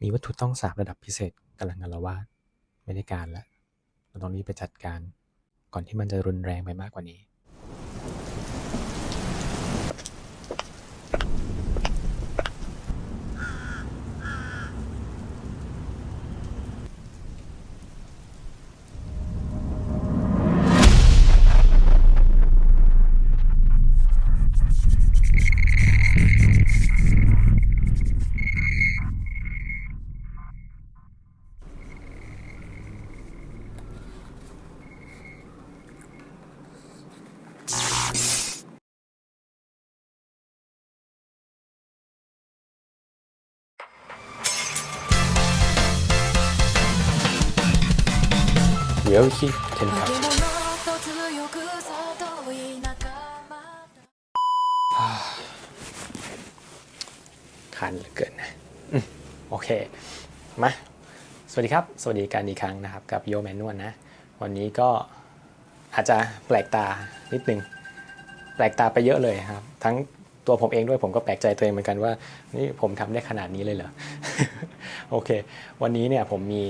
มีวัตถุต้องสาบระดับพิเศษกำลังอาลวาดไม่ได้การแล้วเราต้องรีบไปจัดการ ก่อนที่มันจะรุนแรงไปมากกว่านี้ กินนะโอเคมาสวัสดีครับ สวัสดีการอีกครั้งนะครับ กับโยแมนนวลนะ วันนี้ก็อาจจะแปลกตานิดนึง แปลกตาไปเยอะเลยครับ ทั้งตัวผมเองด้วยผมก็แปลกใจตัวเองเหมือนกันว่า นี่ผมทำได้ขนาดนี้เลยเหรอ โอเค วันนี้เนี่ยผมมี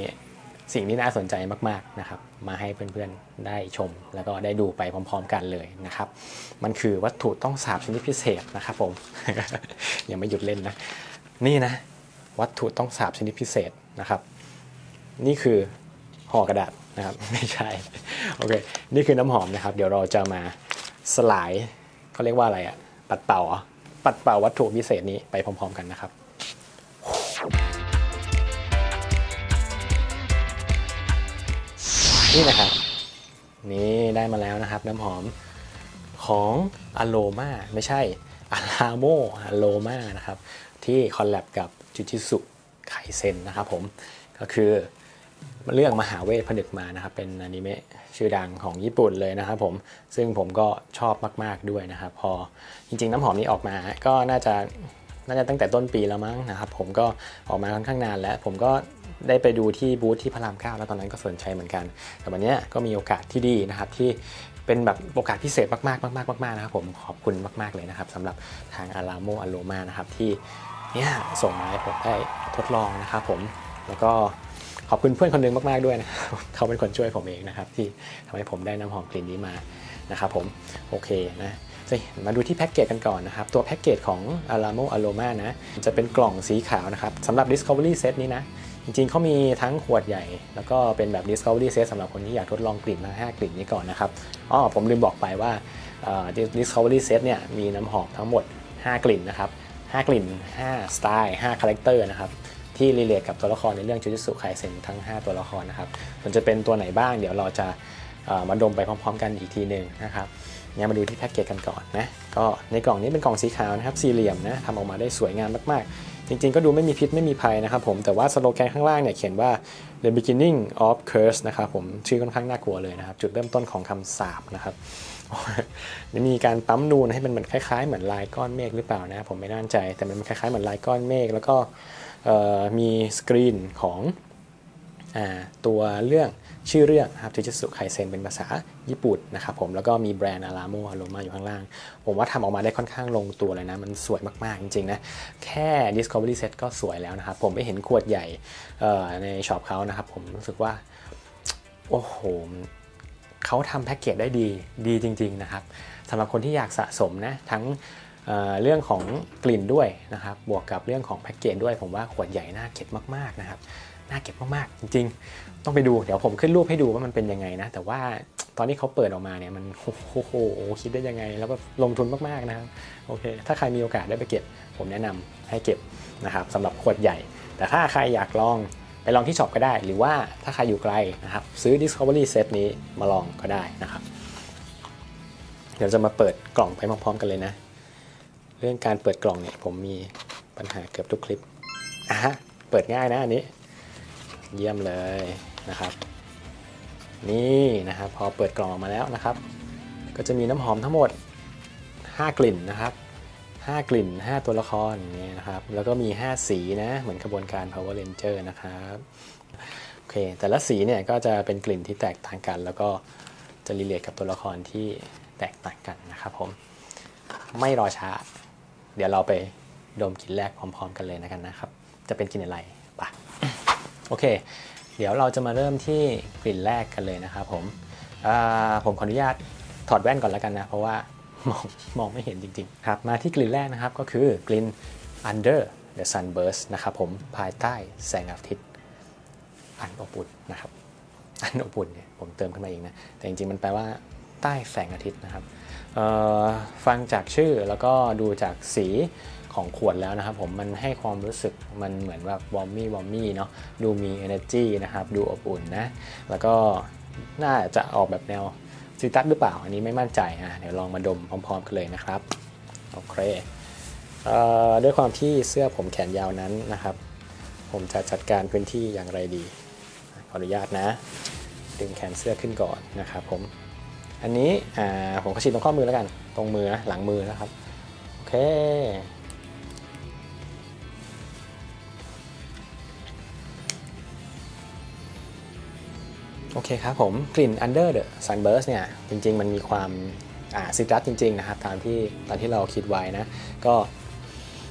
สิ่งที่น่าสนใจมากๆนะครับมาให้เพื่อนๆได้ชม แล้วก็ได้ดูไปพร้อม ๆ กันเลยนะครับมันคือวัตถุต้องสาบชนิดพิเศษนะครับผมยังไม่หยุดเล่นนะนี่นะ วัตถุต้องสาบชนิดพิเศษนะครับ นี่คือห่อกระดาษนะครับไม่ใช่โอเคนี่คือน้ำหอมนะครับ เดี๋ยวเราจะมาสลายเขาเรียกว่าอะไรอะปัดเป่าปัดเป่าวัตถุพิเศษนี้ไปพร้อม ๆ กันนะครับ นี่นะครับ นี่ได้มาแล้วนะครับ น้ำหอมของอโลมาไม่ใช่อาราโมอโลมานะครับ ที่คอลแลบกับจูจิสุไคเซนนะครับผมก็คือเรื่องมหาเวทผนึกมานะครับ เป็นอนิเมะชื่อดังของญี่ปุ่นเลยนะครับผมซึ่งผมก็ชอบมาก ๆด้วยนะครับ พอจริง ๆ น้ำหอมนี้ออกมาก็น่าจะน่าจะตั้งแต่ต้นปีแล้วมั้งนะครับ ผมก็ออกมาค่อนข้างนานแล้ว ผมก็ ได้ไปดูที่บูธที่พระรามเก้าแล้วตอนนั้นก็สนใจเหมือนกัน แต่วันนี้ก็มีโอกาสที่ดีนะครับที่เป็นแบบโอกาสพิเศษมากๆมากๆมากๆนะครับผมขอบคุณมาก ๆเลยนะครับสำหรับทางอาราโมอโลมานะครับที่เนี่ยส่งมาให้ผมได้ทดลองนะครับผมแล้วก็ขอบคุณเพื่อนคนหนึงมากๆด้วยนะเขาเป็นคนช่วยผมเองนะครับที่ทำให้ผมได้น้ำหอมกลิ่นนี้มานะครับผมโอเคนะมาดูที่แพ็กเกจกันก่อนนะครับ ตัวแพ็กเกจของ Alamo Aroma นะ จะเป็นกล่องสีขาวนะครับสำหรับ Discovery Set นี้นะ จริงๆเขามีทั้งขวดใหญ่ แล้วก็เป็นแบบ Discovery Set สำหรับคนที่อยากทดลองกลิ่นทั้ง5กลิ่นนี้ก่อนนะครับอ๋อผมลืมบอกไปว่า Discovery Set เนี่ยมีน้ำหอมทั้งหมด 5 กลิ่นนะครับ5กลิ่น 5 สไตล์ 5 คาแรคเตอร์นะครับที่รีเลทกับตัวละครในเรื่องจูจิสุไคเซนทั้ง 5 ตัวละครนะครับมันจะเป็นตัวไหนบ้างเดี๋ยวเราจะมาดมไปพร้อมๆ กันอีกทีหนึ่งนะครับงั้นมาดูที่แพ็กเกจกันก่อนนะก็ในกล่องนี้เป็นกล่องสีขาวนะครับสี่เหลี่ยมนะทำออกมาได้สวยงามมากๆ จริงๆ ก็ดูไม่มีพิษไม่มีภัยนะครับผม แต่ว่าสโลแกนข้างล่างเนี่ยเขียนว่า the beginning of curse นะครับผมชื่อค่อนข้างน่ากลัวเลยนะครับ จุดเริ่มต้นของคำสาปนะครับนี่มีการปั๊มนูนให้มันเหมือนคล้ายๆ เหมือนลายก้อนเมฆหรือเปล่านะผมไม่แน่ใจ แต่มันคล้ายๆเหมือนลายก้อนเมฆแล้วก็มีสกรีนของอตัวเรื่อง ชื่อเรื่องครับจูจิสุไคเซนเป็นภาษาญี่ปุ่นนะครับผมแล้วก็มีแบรนด์อาราโมอาโรมาอยู่ข้างล่าง ผมว่าทำออกมาได้ค่อนข้างลงตัวเลยนะ มันสวยมาก ๆ จริง ๆ นะ แค่ Discovery Set ก็สวยแล้วนะครับ ผมไปเห็นขวดใหญ่ในช็อปเขานะครับ ผมรู้สึกว่า โอ้โหเขาทำแพ็กเกจได้ดีดีจริง ๆ นะครับสำหรับคนที่อยากสะสมนะทั้งเเรื่องของกลิ่นด้วยนะครับ บวกกับเรื่องของแพ็กเกจด้วย ผมว่าขวดใหญ่น่าเก็บมาก ๆ นะครับ น่าเก็บมากๆจริง ๆ ต้องไปดูเดี๋ยวผมขึ้นรูปให้ดูว่ามันเป็นยังไงนะ แต่ว่าตอนที่เขาเปิดออกมาเนี่ยมันโอ้โหคิดได้ยังไง แล้วก็ลงทุนมากๆนะครับโอเค ถ้าใครมีโอกาสได้ไปเก็บ ผมแนะนำให้เก็บนะครับสำหรับขวดใหญ่ แต่ถ้าใครอยากลองไปลองที่ช็อปก็ได้ หรือว่าถ้าใครอยู่ไกลนะครับซื้อ Discovery Set นี้มาลองก็ได้นะครับ เดี๋ยวจะมาเปิดกล่องไปพร้อมๆกันเลยนะ เรื่องการเปิดกล่องเนี่ยผมมีปัญหาเกือบทุกคลิปอะฮะเปิดง่ายนะอันนี้ เยี่ยมเลยนะครับ นี่นะครับพอเปิดกล่องออกมาแล้วนะครับ ก็จะมีน้ำหอมทั้งหมด 5 กลิ่นนะครับ 5 กลิ่น 5 ตัวละครนี่นะครับ แล้วก็มี 5 สีนะ เหมือนกระบวนการ Power Ranger นะครับโอเคแต่ละสีเนี่ยก็จะเป็นกลิ่นที่แตกต่างกัน แล้วก็จะรีเลทกับตัวละครที่แตกต่างกันนะครับผมไม่รอช้า เดี๋ยวเราไปดมกลิ่นแรกพร้อม ๆ กันเลยนะกันนะครับ จะเป็นกลิ่นอะไร โอเค เดี๋ยวเราจะมาเริ่มที่กลิ่นแรกกันเลยนะครับผมอ่าผมขออนุญาตถอดแว่นก่อนแล้วกันนะ เพราะว่ามองมองไม่เห็นจริงๆครับมาที่กลิ่นแรกนะครับก็คือกลิ่น under the sunburst นะครับผมภายใต้แสงอาทิตย์อันอบอุ่นนะครับ อันอบอุ่นเนี่ยผมเติมขึ้นมาเองนะ แต่จริงๆมันแปลว่าใต้แสงอาทิตย์นะครับเอ่อฟังจากชื่อแล้วก็ดูจากสี ของขวดแล้วนะครับผมมันให้ความรู้สึกมันเหมือนแบบวอมมี่วอมมี่เนาะดูมี energy นะครับ ดูอบอุ่นนะ แล้วก็น่าจะออกแบบแนวซิตัสหรือเปล่า อันนี้ไม่มั่นใจอะเดี๋ยวลองมาดมพร้อมๆกันเลยนะครับโอเคเอ่อด้วยความที่เสื้อผมแขนยาวนั้นนะครับ ผมจะจัดการพื้นที่อย่างไรดี ขออนุญาตนะ ดึงแขนเสื้อขึ้นก่อนนะครับผมอันนี้อ่าผมก็ฉีดตรงข้อมือแล้วกัน ตรงมือนะหลังมือนะครับ โอเค โอเคครับผมกลิ่น Under the Sunburst เนี่ยจริง ๆ มันมีความซิตรัสจริง ๆ นะครับ ตามที่ตามที่เราคิดไว้นะ ก็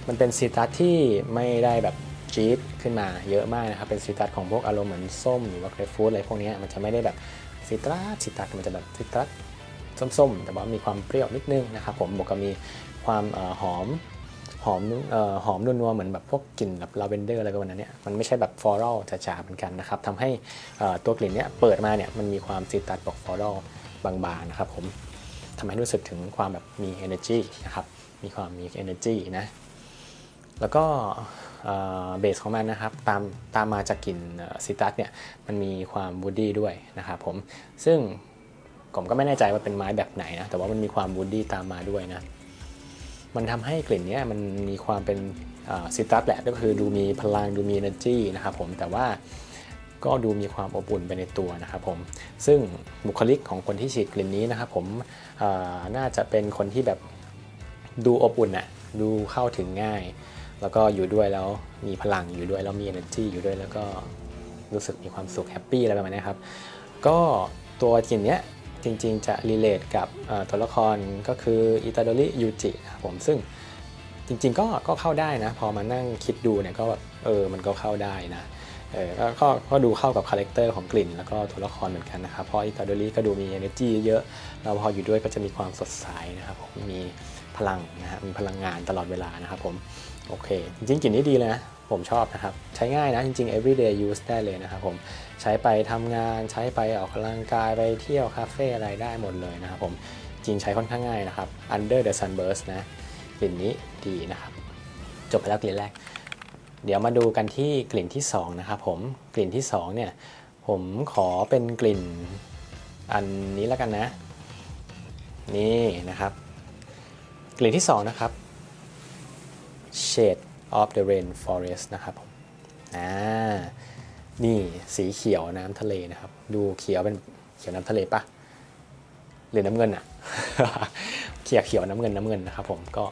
มันเป็นซิตรัสที่ไม่ได้แบบจี๊ดขึ้นมาเยอะมากนะครับ เป็นซิตรัสของพวกอารมณ์เหมือนส้มหรือว่าเกรปฟรุตอะไรพวกนี้มันจะไม่ได้แบบซิตรัสซิตรัสมันจะแบบซิตรัสส้มๆ แต่ว่ามีความเปรี้ยวนิดนึงนะครับผมบวกกับมีความอหอม อมเอ่อหอมนัวๆเหมือนแบบพวกกลิ่นแบบลาเวนเดอร์อะไรประมาณนั้นเนี่ยมันไม่ใช่แบบฟลอรัลจ๋าๆเหมือนกันนะครับทำให้ตัวกลิ่นเนี่ยเปิดมาเนี่ยมันมีความซิตรัสบอกฟลอรัลบางๆนะครับผมทำให้รู้สึกถึงความแบบมี energy นะครับมีความมี energy นะแล้วก็เบสของมันนะครับตามตามมาจากกลิ่นซิตรัสเนี่ยมันมีความวูดดี้ด้วยนะครับผมซึ่งผมก็ไม่แน่ใจว่าเป็นไม้แบบไหนนะแต่ว่ามันมีความวูดดี้ตามมาด้วยนะ มันทำให้กลิ่นเนี้ยมันมีความเป็นซิตรัสแหละก็คือดูมีพลังดูมี energy นะครับผมแต่ว่าก็ดูมีความอบอุ่นไปในตัวนะครับผมซึ่งบุคลิกของคนที่ฉีดกลิ่นนี้นะครับผมน่าจะเป็นคนที่แบบดูอบอุ่นอะดูเข้าถึงง่าย แล้วก็อยู่ด้วยแล้วมีพลังอยู่ด้วยแล้วมี energy อยู่ด้วยแล้วก็รู้สึกมีความสุขแฮปปี้อะไรประมาณนี้ครับก็ตัวกลิ่นเนี้ย จริงๆ จะรีเลทกับตัวละครก็คืออิตาโดริยูจินะครับผมซึ่งจริงๆก็ก็เข้าได้นะ พอมานั่งคิดดูเนี่ยก็แบบเออมันก็เข้าได้นะเออก็ก็ก็ดูเข้ากับคาแรคเตอร์ของกลิ่น แล้วก็ตัวละครเหมือนกันนะครับเพราะอิตาโดริก็ดูมี energy เยอะแล้วพออยู่ด้วยก็จะมีความสดใสนะครับผมมีพลังนะฮะมีพลังงานตลอดเวลานะครับผมโอเค จริงๆกลิ่นนี้ดีเลยนะ ผมชอบนะครับ ใช้ง่ายนะจริงๆ everyday use ได้เลยนะครับผมใช้ไปทำงานใช้ไปออกกำลังกายไปเที่ยวคาเฟ่อะไรได้หมดเลยนะครับผมจริงใช้ค่อนข้างง่ายนะครับ under the sunburst นะกลิ่นนี้ดีนะครับ จบไปแล้วกลิ่นแรก เดี๋ยวมาดูกันที่กลิ่นที่2นะครับผมกลิ่นที่2เนี่ยผมขอเป็นกลิ่นอันนี้แล้วกันนะ นี่นะครับ กลิ่นที่2นะครับ Shade of the Rainforest นะครับผมอ่านี่สีเขียวน้ำทะเลนะครับ ดูเขียวเป็นเขียวน้ำทะเลปะหรือน้ำเงินอะเขียวเขียวน้ำเงินน้ำเงินนะครับผมก็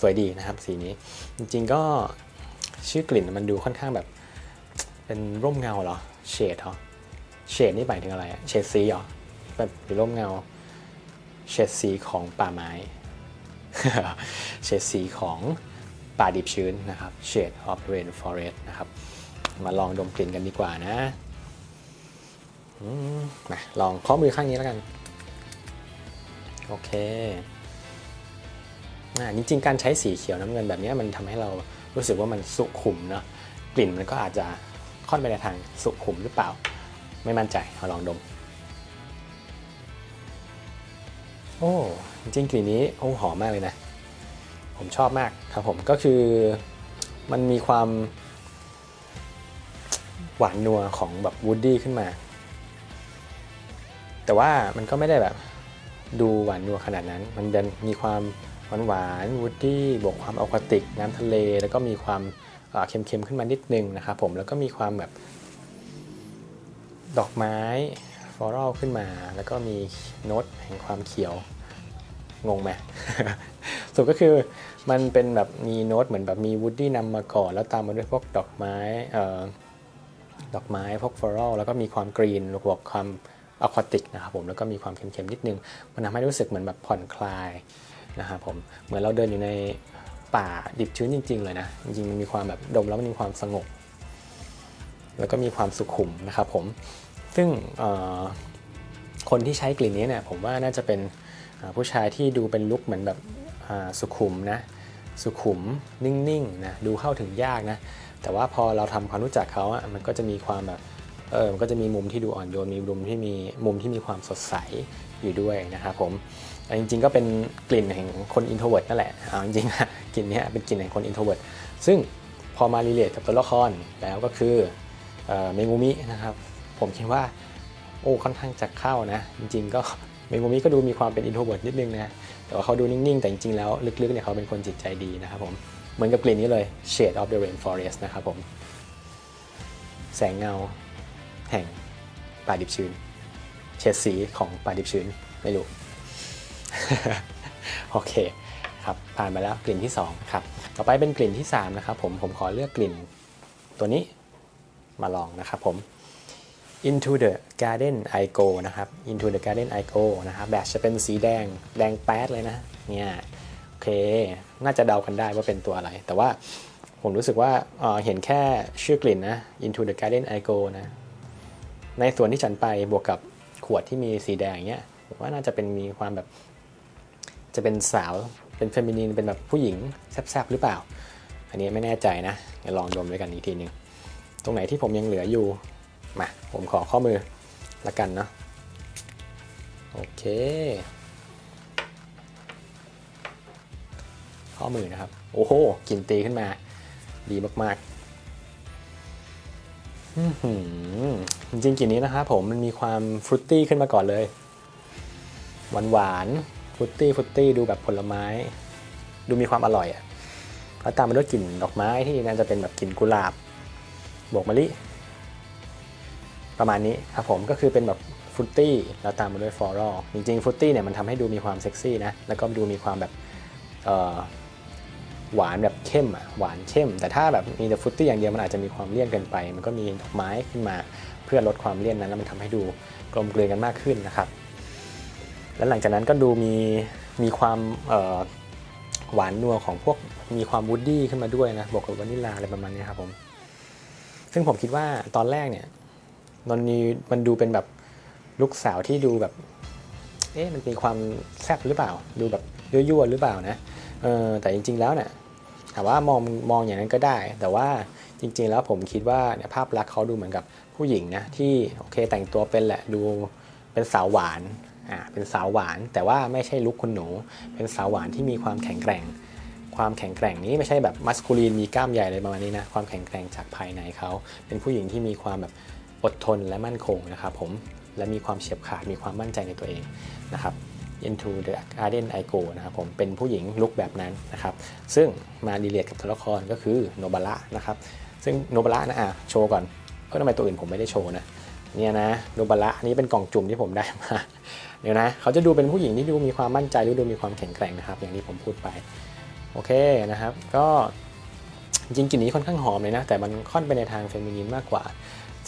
สวยดีนะครับสีนี้ จริงๆก็ชื่อกลิ่นมันดูค่อนข้างแบบ เป็นร่มเงาเหรอเฉดเหรอเฉดนี่หมายถึงอะไรเฉดสีเหรอแบบหรือร่มเงาเฉดสีของป่าไม้เฉดสีของ ป่าดิบชื้นนะครับ Shade of Rain Forest นะครับ มาลองดมกลิ่นกันดีกว่านะมาลองข้อมือข้างนี้แล้วกัน โอเคอ่าจริงๆการใช้สีเขียวน้ำเงินแบบนี้มันทำให้เรารู้สึกว่ามันสุขุมเนาะกลิ่นมันก็อาจจะค่อนไปในทางสุขุมหรือเปล่า ไม่มั่นใจเอาลองดม โอ้จริงกลิ่นนี้โอ้หอมมากเลยนะ ผมชอบมากครับผมก็คือมันมีความหวานนัวของแบบวูดดี้ขึ้นมา แต่ว่ามันก็ไม่ได้แบบดูหวานนัวขนาดนั้น มันจะมีความหวานหวานวูดดี้บวกความอควาติก น้ำทะเล แล้วก็มีความเอ่อเค็มๆขึ้นมานิดนึงนะครับผมแล้วก็มีความแบบดอกไม้ฟลอรัลขึ้นมา แล้วก็มีโน้ตแห่งความเขียวงงไหม สุดก็คือมันเป็นแบบมีโน้ตเหมือนแบบมีวูดดี้นำมาก่อน แล้วตามมาด้วยพวกดอกไม้เอ่อดอกไม้พวกฟลอรัลแล้วก็มีความกรีนบวกความอะควาติกนะครับผมแล้วก็มีความเค็มๆนิดนึง มันทำให้รู้สึกเหมือนแบบผ่อนคลายนะครับผมเหมือนเราเดินอยู่ในป่าดิบชื้นจริง ๆ เลยนะ จริงๆมันมีความแบบดมแล้วมันมีความสงบ แล้วก็มีความสุขุมนะครับผมซึ่งคนที่ใช้กลิ่นนี้เนี่ยผมว่าน่าจะเป็นผู้ชายที่ดูเป็นลุคเหมือนแบบ สุขุมนะสุขุมนิ่งๆนะดูเข้าถึงยากนะแต่ว่าพอเราทำความรู้จักเขาอะมันก็จะมีความแบบเออมันก็จะมีมุมที่ดูอ่อนโยนมีมุมที่มีมุมที่มีความสดใสอยู่ด้วยนะครับผมจริงๆก็เป็นกลิ่นแห่งคนอินโทรเวิร์ดนั่นแหละเอาจริงๆกลิ่นเนี้ยเป็นกลิ่นแห่งคนอินโทรเวิร์ดซึ่งพอมารีเลทกับตัวละครแล้วก็คือเอ่อเมงูมินะครับผมคิดว่าโอ้ค่อนข้างจะเข้านะ จริงๆ ก็เมงูมิก็ดูมีความเป็นอินโทรเวิร์ดนิดนึงนะ แต่ว่าเขาดูนิ่งๆ แต่จริงๆ แล้วลึกๆ เนี่ยเขาเป็นคนจิตใจดีนะครับผม เหมือนกับกลิ่นนี้เลย Shade of the Rainforest นะครับผม แสงเงา แห่งป่าดิบชื้น เฉดสีของป่าดิบชื้น ไม่รู้ โอเคครับ ผ่านไปแล้วกลิ่นที่ 2 ครับ ต่อไปเป็นกลิ่นที่ 3 นะครับผม ผมขอเลือกกลิ่นตัวนี้มาลองนะครับผม Into the Garden I Go นะครับ Into the Garden I Go นะครับแบบจะเป็นสีแดงแดงแป๊ดเลยนะเนี่ยโอเค น่าจะเดากันได้ว่าเป็นตัวอะไร แต่ว่าผมรู้สึกว่าเออเห็นแค่ชื่อกลิ่นนะ Into the Garden I Go นะในส่วนที่ฉันไปบวกกับขวดที่มีสีแดงเนี้ยผมว่าน่าจะเป็นมีความแบบ จะเป็นสาวเป็นเฟมินีนเป็นแบบผู้หญิงแซบๆหรือเปล่า อันนี้ไม่แน่ใจนะลองดมด้วยกันอีกทีหนึ่งตรงไหนที่ผมยังเหลืออยู่ มาผมขอข้อมือละกันเนาะโอเค ข้อมือนะครับ โอ้โหกลิ่นตีขึ้นมา ดีมากๆจริงๆกลิ่นนี้นะครับผมมันมีความฟรุตตี้ขึ้นมาก่อนเลย หวานหวานฟรุตตี้ฟรุตตี้ดูแบบผลไม้ ดูมีความอร่อยอะแล้วตามมาด้วยกลิ่นดอกไม้ที่น่าจะเป็นแบบกลิ่นกุหลาบบวกมะลิ ประมาณนี้ครับผมก็คือเป็นแบบฟุตตี้แล้วตามมาด้วยฟลอรัลจริงๆฟุตตี้เนี่ยมันทำให้ดูมีความเซ็กซี่นะแล้วก็ดูมีความแบบหวานแบบเข้มอะหวานเข้ม แต่ถ้าแบบมีแต่ฟุตตี้อย่างเดียวมันอาจจะมีความเลี่ยนเกินไป มันก็มีดอกไม้ขึ้นมา เพื่อลดความเลี่ยนนั้นแล้วมันทำให้ดูกลมกลืนกันมากขึ้นนะครับ แล้วหลังจากนั้นก็ดูมีมีความหวานนัวของพวกมีความวูดดี้ขึ้นมาด้วยนะบวกกับวานิลลาอะไรประมาณนี้ครับผมซึ่งผมคิดว่าตอนแรกเนี่ย ตอนนี้มันดูเป็นแบบลูกสาวที่ดูแบบ เอ๊ะมันมีความแซ่บหรือเปล่า ดูแบบยั่วๆหรือเปล่านะเออแต่จริง ๆแล้วเนี่ยถามว่ามองมองอย่างนั้นก็ได้ แต่ว่าจริง ๆ แล้วผมคิดว่าเนี่ยภาพลักษณ์เขาดูเหมือนกับผู้หญิงนะที่โอเคแต่งตัวเป็นแหละดูเป็นสาวหวานอ่าเป็นสาวหวาน แต่ว่าไม่ใช่ลุคคุณหนู เป็นสาวหวานที่มีความแข็งแกร่ง ความแข็งแกร่งนี้ไม่ใช่แบบมัสคูลีนมีกล้ามใหญ่เลยประมาณนี้นะความแข็งแกร่งจากภายในเขาเป็นผู้หญิงที่มีความแบบ อดทนและมั่นคงนะครับผมและมีความเฉียบขาดมีความมั่นใจในตัวเองนะครับ Into the Garden I Go นะครับผมเป็นผู้หญิงลุกแบบนั้นนะครับซึ่งมาดีเลทกับตัวละครก็คือโนบาระนะครับซึ่งโนบาระนะอะโชว์ก่อนเพราะทำไมตัวอื่นผมไม่ได้โชว์นะเนี่ยนะโนบาระนี้เป็นกล่องจุ่มที่ผมได้มาเดี๋ยวนะเขาจะดูเป็นผู้หญิงที่ดูมีความมั่นใจหรือดูมีความแข็งแกร่งนะครับ อย่างที่ผมพูดไปโอเคนะครับก็จริงกลิ่นนี้ค่อนข้างหอมเลยนะ แต่มันค่อนไปในทางเฟมินีนมากกว่า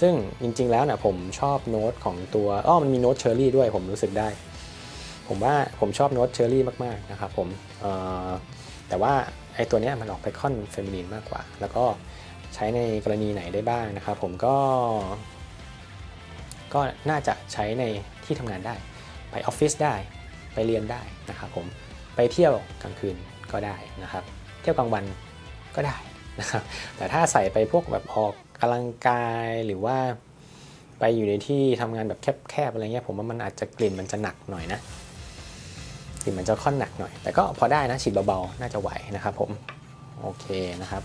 ซึ่งจริงๆแล้วเนี่ยผมชอบโน้ตของตัวอ้อมันมีโน้ตเชอร์รี่ด้วยผมรู้สึกได้ ผมว่าผมชอบโน้ตเชอร์รี่มากๆนะครับผมแต่ว่าไอ้ตัวเนี้ยมันออกไปค่อนเฟมินีนมากกว่า แล้วก็ใช้ในกรณีไหนได้บ้างนะครับผมก็ ก็น่าจะใช้ในที่ทำงานได้ ไปออฟฟิศได้ไปเรียนได้นะครับผมไปเที่ยวกลางคืนก็ได้นะครับ เที่ยวกลางวันก็ได้นะครับแต่ถ้าใส่ไปพวกแบบออก กำลังกายหรือว่าไปอยู่ในที่ทำงานแบบแคบๆอะไรเงี้ยผมว่ามันอาจจะกลิ่นมันจะหนักหน่อยนะกลิ่นมันจะค่อนหนักหน่อย แต่ก็พอได้นะฉีดเบาๆน่าจะไหวนะครับผมโอเคนะครับ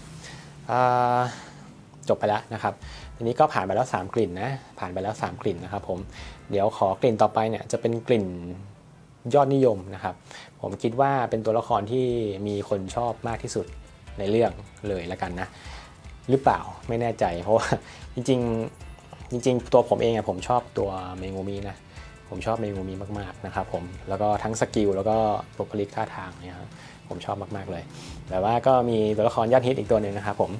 จบไปแล้วนะครับทีนี้ก็ผ่านไปแล้ว 3 กลิ่นนะผ่านไปแล้ว 3 กลิ่นนะครับผมเดี๋ยวขอกลิ่นต่อไปเนี่ยจะเป็นกลิ่นยอดนิยมนะครับ ผมคิดว่าเป็นตัวละครที่มีคนชอบมากที่สุดในเรื่องเลยละกันนะ หรือเปล่าไม่แน่ใจ เพราะว่าจริงๆจริง ๆ ตัวผมเองอะผมชอบตัวเมงูมีนะผมชอบเมงูมีมากๆนะครับผมแล้วก็ทั้งสกิลแล้วก็บุคลิกท่าทางเนี่ยครับผมชอบมากๆเลย แต่ว่าก็มีตัวละครยอดฮิตอีกตัวหนึ่งนะครับผม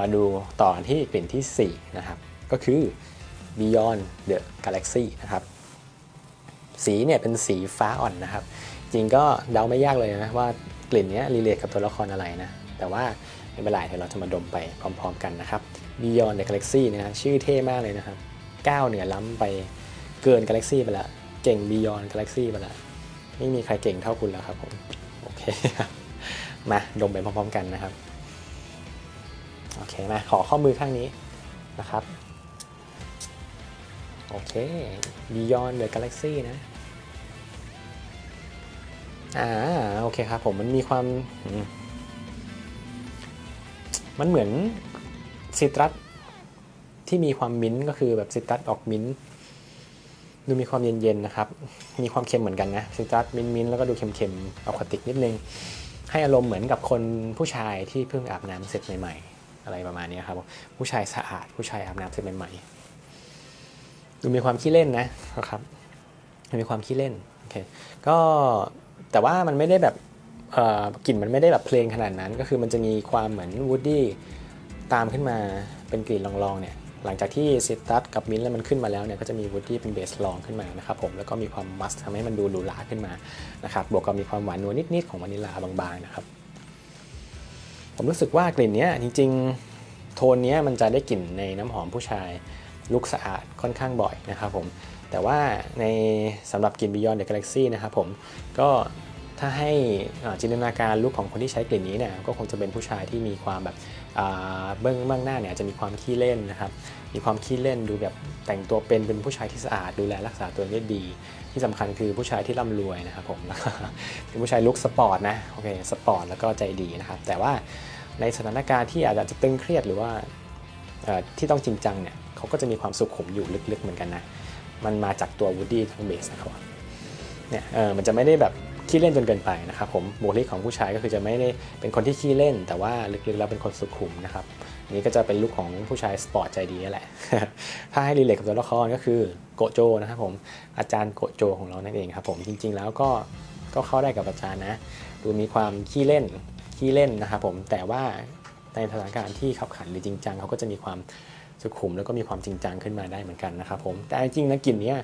มาดูต่อที่กลิ่นทีสี่4 นะครับ ก็คือ Beyond the Galaxy นะครับสีเนี่ยเป็นสีฟ้าอ่อนนะครับ จริงก็เดาไม่ยากเลยนะว่ากลิ่นนี้รีเลทกับตัวละครอะไรนะ แต่ว่า ไม่เป็นไรเดี๋ยวเราจะมาดมไปพร้อมๆกันนะครับ Beyond the Galaxy นะฮะชื่อเท่มากเลยนะครับก้าวเหนือล้ำไปเกิน Galaxy ไปละเก่ง Beyond Galaxy ไปละไม่มีใครเก่งเท่าคุณแล้วครับผมโอเคครับมาดมไปพร้อมๆกันนะครับโอเคมาขอข้อมือข้างนี้นะครับโอเค Beyond the Galaxy นะอ่าโอเคครับผมมันมีความ มันเหมือนซิตรัสที่มีความมิ้นท์ก็คือแบบซิตรัสออกมิ้นท์ดูมีความเย็นๆนะครับ มีความเค็มเหมือนกันนะซิตรัสมิ้นท์มิ้นท์แล้วก็ดูเค็มๆเอาติกนิดนึง ให้อารมณ์เหมือนกับคนผู้ชายที่เพิ่งอาบน้ำเสร็จใหม่ๆ อะไรประมาณนี้ครับ ผู้ชายสะอาด ผู้ชายอาบน้ำเสร็จใหม่ๆ ดูมีความขี้เล่นนะครับ มีความขี้เล่น โอเค ก็แต่ว่ามันไม่ได้แบบ กลิ่นมันไม่ได้แบบเพลงขนาดนั้น ก็คือมันจะมีความเหมือนวูดดี้ตามขึ้นมาเป็นกลิ่นลองๆเนี่ยหลังจากที่ซิตรัสกับมิ้นท์แล้วมันขึ้นมาแล้วเนี่ยก็จะมีวูดดี้เป็นเบสลองขึ้นมานะครับผมแล้วก็มีความมัสทำให้มันดูหรูหราขึ้นมานะครับบวกกับมีความหวานนัวนิดๆของวานิลลาบางๆนะครับผมรู้สึกว่ากลิ่นเนี้ยจริงๆ โทนเนี้ยมันจะได้กลิ่นในน้ำหอมผู้ชายลุกสะอาดค่อนข้างบ่อยนะครับผมแต่ว่าในสำหรับกลิ่น Beyond the Galaxy นะครับผมก็ ถ้าให้จินตนาการลุคของคนที่ใช้กลิ่นนี้เนี่ยก็คงจะเป็นผู้ชายที่มีความแบบเบื้องเบื้องหน้าเนี่ยจะมีความขี้เล่นนะครับมีความขี้เล่นดูแบบแต่งตัวเป็นเป็นผู้ชายที่สะอาดดูแลรักษาตัวเองได้ดี ที่สำคัญคือผู้ชายที่ร่ำรวยนะครับผมแล้วก็เป็นผู้ชายลุคสปอร์ตนะโอเคสปอร์ตแล้วก็ใจดีนะครับแต่ว่าในสถานการณ์ที่อาจจะตึงเครียดหรือว่าที่ต้องจริงจังเนี่ยเขาก็จะมีความสุขุมอยู่ลึกๆเหมือนกันนะมันมาจากตัว Woody ทั้งเบสนะครับเนี่ยเออมันจะไม่ได้แบบ ขี้เล่นจนเกินไปนะครับผมบุคลิกของผู้ชายก็คือจะไม่ได้เป็นคนที่ขี้เล่น แต่ว่าลึกๆแล้วเป็นคนสุขุมนะครับนนี้ก็จะเป็นลุคของผู้ชายสปอร์ตใจดีนั่นแหละ ถ้าให้รีเลทกับตัวละครก็คือโกโจนะครับผมอาจารย์โกโจของเรานั่นเองครับผมจริง ๆ แล้วก็ก็เข้าได้กับอาจารย์นะ ดูมีความขี้เล่นขี้เล่นนะครับผมแต่ว่าในสถานการณ์ที่ขับขันหรือจริงจังเขาก็จะมีความสุขุมแล้วก็มีความจริงจังขึ้นมาได้เหมือนกันนะครับผมแต่จริงๆนะกลิ่นเนี้ย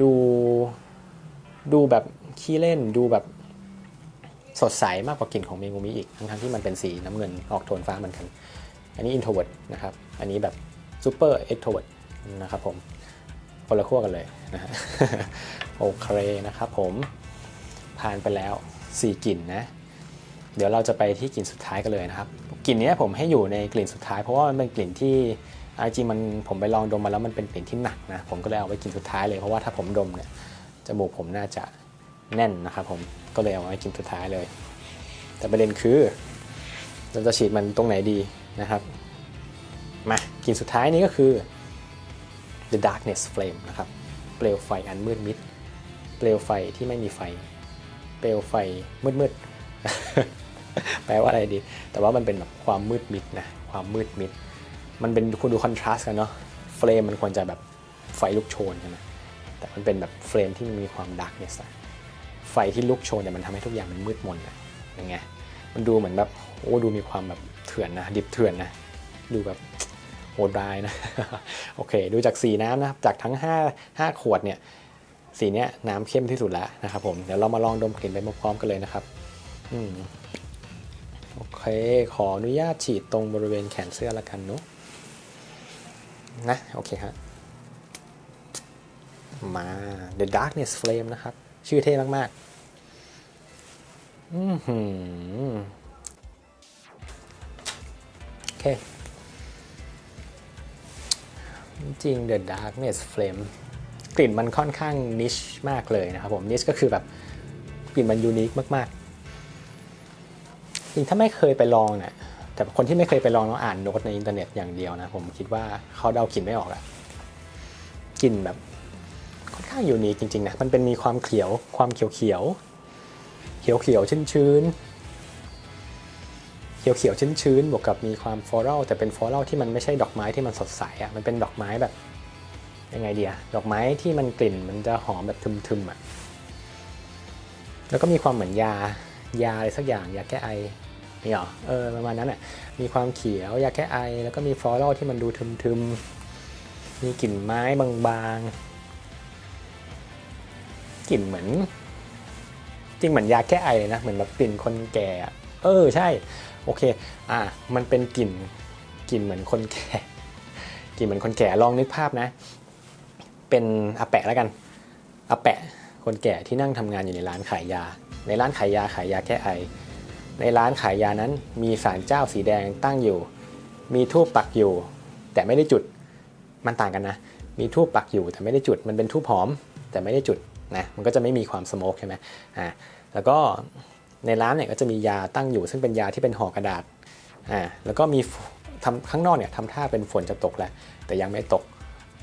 ดูดูแบบ ขี้เล่นดูแบบสดใสมากกว่ากลิ่นของเมงูมิอีก ทั้งๆที่มันเป็นสีน้ำเงินออกโทนฟ้าเหมือนกัน อันนี้ introvert นะครับ อันนี้แบบ super extrovert นะครับผมคนละขั้วกันเลยนะฮะโอเคนะครับผมผ่านไปแล้ว 4 กลิ่นนะ เดี๋ยวเราจะไปที่กลิ่นสุดท้ายกันเลยนะครับ กลิ่นนี้ผมให้อยู่ในกลิ่นสุดท้ายเพราะว่ามันเป็นกลิ่นที่จริงมันผมไปลองดมมาแล้วมันเป็นกลิ่นที่หนักนะ ผมก็เลยเอาไว้กลิ่นสุดท้ายเลยเพราะว่าถ้าผมดมเนี่ยจมูกผมน่าจะ แน่นนะครับผมก็เลยเอาไว้กินสุดท้ายเลย แต่ประเด็นคือ เราจะฉีดมันตรงไหนดีนะครับมากินสุดท้ายนี้ก็คือ the darkness flame นะครับเปลวไฟอันมืดมิดเปลวไฟที่ไม่มีไฟ เปลวไฟมืดๆแปลว่าอะไรดี แต่ว่ามันเป็นแบบความมืดมิดนะความมืดมิด มันเป็นคุณดูคอนทราสต์กันเนาะเฟรมมันควรจะแบบไฟลุกโชนใช่ไหมแต่มันเป็นแบบเฟรมที่มันมีความดาร์กเนส ไฟที่ลุกโชนแต่มันทำให้ทุกอย่างมันมืดมนอะยังไงมันดูเหมือนแบบโอ้ดูมีความแบบเถื่อนนะ ดิบเถื่อนนะ ดูแบบโหดร้ายนะ โอเค ดูจากสีน้ำนะครับ จากทั้ง 5 5 ขวดเนี่ย สีเนี้ยน้ำเข้มที่สุดแล้วนะครับผม เดี๋ยวเรามาลองดมกลิ่นไปพร้อมๆกันเลยนะครับ อืม โอเค ขออนุญาตฉีดตรงบริเวณแขนเสื้อละกันเนาะ นะ โอเคฮะ มา The Darkness Flame นะครับ ชื่อเท่มากๆอือหือโอเค จริง The Darkness Flame กลิ่นมันค่อนข้างนิชมากเลยนะครับผมนิชก็คือแบบกลิ่นมันยูนิคมากๆจริงถ้าไม่เคยไปลองเนี่ยแต่คนที่ไม่เคยไปลองต้องอ่านโน้ตในอินเทอร์เน็ตอย่างเดียวนะ ผมคิดว่าเขาเดากลิ่นไม่ออกอะกลิ่นแบบ ข้างยูนิคจริงๆนะมันเป็นมีความเขียวความเขียวเขียวเขียวเขียวชื้นชื้นเขียวเขียวชื้นชื้นบวกกับมีความฟลอรัลแต่เป็นฟลอรัลที่มันไม่ใช่ดอกไม้ที่มันสดใสอะมันเป็นดอกไม้แบบยังไงเดียดอกไม้ที่มันกลิ่นมันจะหอมแบบทึมๆอะแล้วก็มีความเหมือนยายาอะไรสักอย่างยาแก้ไอนี่หรอเออประมาณนั้นอะมีความเขียวยาแก้ไอ แล้วก็มีฟลอรัลที่มันดูทึมๆมีกลิ่นไม้บางๆ กลิ่นเหมือน จริงเหมือนยาแก้ไอเลยนะ เหมือนแบบกลิ่นคนแก่อะเออใช่ โอเค อ่ามันเป็นกลิ่นกลิ่นเหมือนคนแก่กลิ่นเหมือนคนแก่ลองนึกภาพนะ เป็นอาแปะแล้วกันอาแปะคนแก่ที่นั่งทำงานอยู่ในร้านขายยา ในร้านขายยาขายยาแก้ไอ ในร้านขายยานั้นมีศาลเจ้าสีแดงตั้งอยู่ มีทูบปักอยู่ แต่ไม่ได้จุด มันต่างกันนะ มีทูบปักอยู่แต่ไม่ได้จุด มันเป็นทูบหอม แต่ไม่ได้จุด นะมันก็จะไม่มีความสโมกใช่ไหมอ่าแล้วก็ในร้านเนี่ยก็จะมียาตั้งอยู่ ซึ่งเป็นยาที่เป็นห่อกระดาษอ่าแล้วก็มีทำข้างนอกเนี่ยทำท่าเป็นฝนจะตกแหละแต่ยังไม่ตก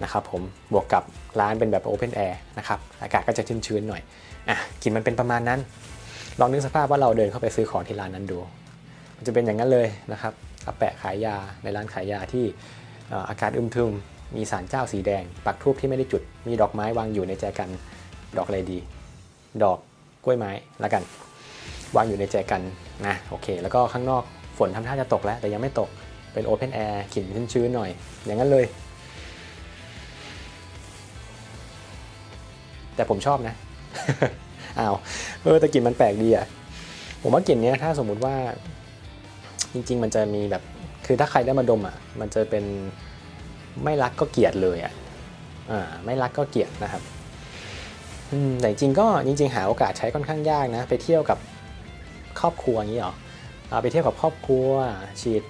นะครับผมบวกกับร้านเป็นแบบโอเพนแอร์นะครับอากาศก็จะชื้นๆหน่อยอะกลิ่นมันเป็นประมาณนั้น ลองนึกสภาพว่าเราเดินเข้าไปซื้อของที่ร้านนั้นดู มันจะเป็นอย่างนั้นเลยนะครับอาแปะขายยาในร้านขายยาที่อากาศอึมทึมมีสารเจ้าสีแดง ปักทูบที่ไม่ได้จุด มีดอกไม้วางอยู่ในแจกัน ดอกอะไรดี ดอกกล้วยไม้ละกัน วางอยู่ในแจกันนะโอเค แล้วก็ข้างนอกฝนทำท่าจะตกแล้ว แต่ยังไม่ตกเป็นโอเพนแอร์กลิ่นชื้นๆหน่อย อย่างนั้นเลย แต่ผมชอบนะอ้าวเออแต่กลิ่นมันแปลกดีอะผมว่ากลิ่นเนี้ยถ้าสมมุติว่า จริง ๆ มันจะมีแบบคือถ้าใครได้มาดมอะ มันจะเป็นไม่รักก็เกลียดเลยอะอ่าไม่รักก็เกลียดนะครับ แต่จริงก็จริง ๆ หาโอกาสใช้ค่อนข้างยากนะ ไปเที่ยวกับครอบครัวอย่างนี้เหรออ่าไปเที่ยวกับครอบครัว ฉีด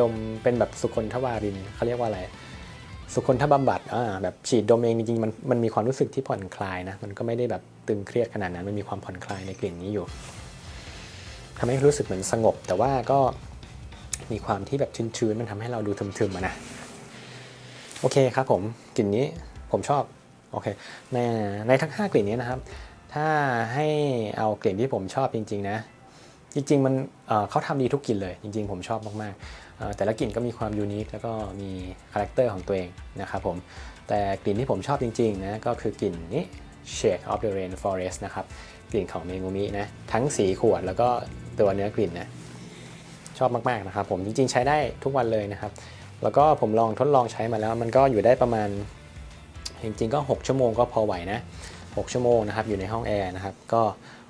ดมเป็นแบบสุคนทวารินเขาเรียกว่าอะไร สุคนทบำบัดอ่าแบบฉีดดมเองจริงๆมันมันมีความรู้สึกที่ผ่อนคลายนะ มันก็ไม่ได้แบบตึงเครียดขนาดนั้นมันมีความผ่อนคลายในกลิ่นนี้อยู่ทำให้รู้สึกเหมือนสงบ แต่ว่าก็มีความที่แบบชื้นๆมันทำให้เราดูทึมๆนะโอเคครับผมกลิ่นนี้ผมชอบ โอเคในในทั้ง 5 กลิ่นนี้นะครับ ถ้าให้เอากลิ่นที่ผมชอบจริง ๆ นะ จริงๆมันเเขาทำดีทุกกลิ่นเลย จริง ๆ ผมชอบมากๆ แต่ละกลิ่นก็มีความยูนิคแล้วก็มีคาแรคเตอร์ของตัวเองนะครับผม แต่กลิ่นที่ผมชอบจริงๆนะก็คือกลิ่นนี้ Shake of the Rainforest นะครับกลิ่นของเมงูมินะทั้งสีขวดแล้วก็ตัวเนื้อกลิ่นนะชอบมากๆนะครับผมจริงๆใช้ได้ทุกวันเลยนะครับ แล้วก็ผมลองทดลองใช้มาแล้วมันก็อยู่ได้ประมาณ จริงๆก็ 6 ชั่วโมงก็พอไหวนะ 6 ชั่วโมงนะครับอยู่ในห้องแอร์นะครับก็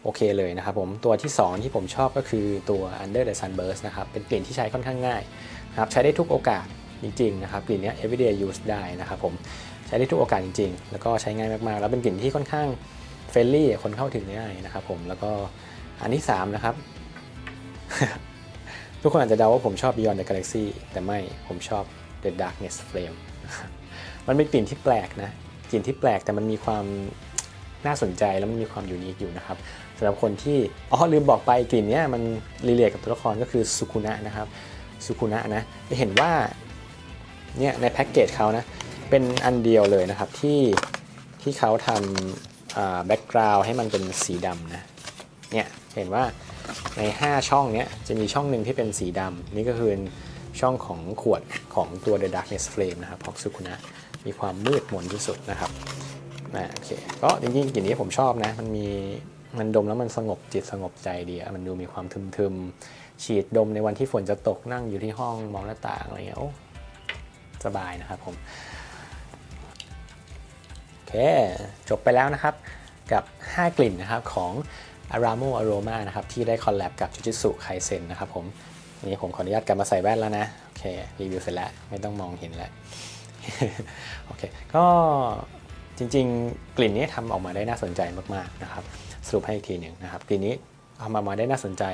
โอเคเลยนะครับผมตัวที่ 2 ที่ผมชอบก็คือตัว Under the Sunburst นะครับเป็นกลิ่นที่ใช้ค่อนข้างง่ายนะครับใช้ได้ทุกโอกาสจริงๆนะครับกลิ่นนี้ everyday use ได้นะครับผมใช้ได้ทุกโอกาสจริง ๆ แล้วก็ใช้ง่ายมากๆ แล้วเป็นกลิ่นที่ค่อนข้างเฟรนลี่คนเข้าถึงง่ายนะครับผมแล้วก็อันที่ 3 นะครับ ทุกคนอาจจะเดาว่าผมชอบ Beyond the Galaxy แต่ไม่ผมชอบ The Darkness Flame มันเป็นกลิ่นที่แปลกนะกลิ่นที่แปลกแต่มันมีความน่าสนใจแล้วมันมีความยูนิคอยู่นะครับสำหรับคนที่อ๋อลืมบอกไปกลิ่นเนี้ยมันรีเลทกับตัวละครก็คือสุคุนะนะครับสุคุนะนะจะเห็นว่าเนี่ยในแพ็กเกจเขานะเป็นอันเดียวเลยนะครับที่ที่เขาทำแบ็กกราวด์ให้มันเป็นสีดำนะเนี่ยเห็นว่าใน 5 ช่องเนี้ยจะมีช่องหนึ่งที่เป็นสีดำนี่ก็คือช่องของขวดของตัว The Darkness Flame นะครับของสุคุนะ มีความมืดมนที่สุดนะครับอ่าโอเคก็จริงๆกลิ่นนี้ผมชอบนะ มันมีมันดมแล้วมันสงบจิตสงบใจดีอะมันดูมีความทึมๆ ฉีดดมในวันที่ฝนจะตกนั่งอยู่ที่ห้องมองหน้าต่างอะไรเงี้ยโอ้สบายนะครับผมโอเค จบไปแล้วนะครับกับ 5 กลิ่นนะครับของ Aramo Aroma นะครับที่ได้คอลแลบกับ Jujutsu Kaisen นะครับผมนนี้ผมขออนุญาตกลับมาใส่แว่นแล้วนะ โอเค รีวิวเสร็จแล้ว ไม่ต้องมองเห็นแล้ว โอเคก็จริงๆ กลิ่นนี้ทำออกมาได้น่าสนใจมากๆนะครับสรุปให้อีกทีหนึ่งนะครับกลิ่นนี้ทำออกมาได้น่าสนใจ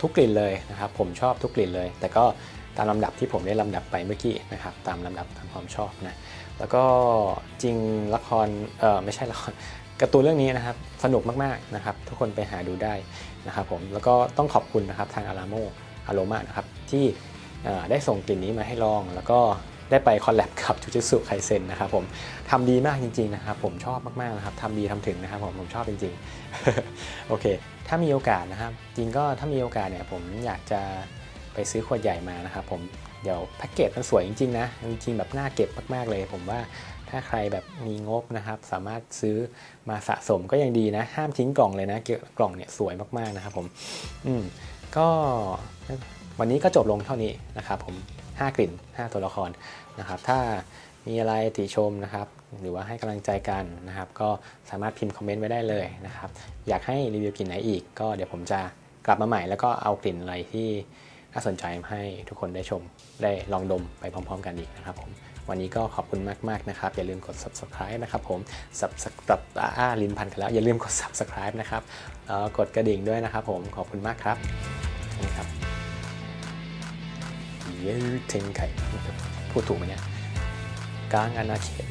ทุกกลิ่นเลยนะครับ ผมชอบทุกกลิ่นเลย แต่ก็ตามลำดับที่ผมได้ลำดับไปเมื่อกี้นะครับ ตามลำดับตามความชอบนะแล้วก็จริงละครเออไม่ใช่ละครการ์ตูนเรื่องนี้นะครับสนุกมากๆนะครับ ทุกคนไปหาดูได้นะครับผมแล้วก็ต้องขอบคุณนะครับทางอาราโมอาโรมานะครับที่ได้ส่งกลิ่นนี้มาให้ลอง แล้วก็ ได้ไปคอลแลบกับจูจิสุไคเซ็นนะครับผมทำดีมากจริงๆนะครับผมชอบมากๆนะครับทำดีทำถึงนะครับผมผมชอบจริงๆ โอเค ถ้ามีโอกาสนะครับ จริงก็ถ้ามีโอกาสเนี่ยผมอยากจะไปซื้อขวดใหญ่มานะครับผมเดี๋ยวแพ็กเกจมันสวยจริงๆนะ จริงๆแบบน่าเก็บมากๆเลย ผมว่าถ้าใครแบบมีงบนะครับ สามารถซื้อมาสะสมก็ยังดีนะ ห้ามทิ้งกล่องเลยนะเกี่ยวกล่องเนี่ยสวยมากๆนะครับผมอืมก็วันนี้ก็จบลงเท่านี้นะครับผม 5 กลิ่น 5 ตัวละครนะครับ ถ้ามีอะไรติชมนะครับ หรือว่าให้กำลังใจกันนะครับ ก็สามารถพิมพ์คอมเมนต์ไว้ได้เลยนะครับ อยากให้รีวิวกลิ่นไหนอีก ก็เดี๋ยวผมจะกลับมาใหม่ แล้วก็เอากลิ่นอะไรที่น่าสนใจให้ทุกคนได้ชมได้ลองดมไปพร้อม ๆ กันอีกนะครับผมวันนี้ก็ขอบคุณมาก ๆ นะครับ อย่าลืมกด subscribe นะครับผม subscribe อ่าลินพันกันแล้ว อย่าลืมกด subscribe นะครับกดกระดิ่งด้วยนะครับผมขอบคุณมากครับนี่ครับ เยอเทงไข่พูดถูกไหมเนี่ยกลางอาณาเขต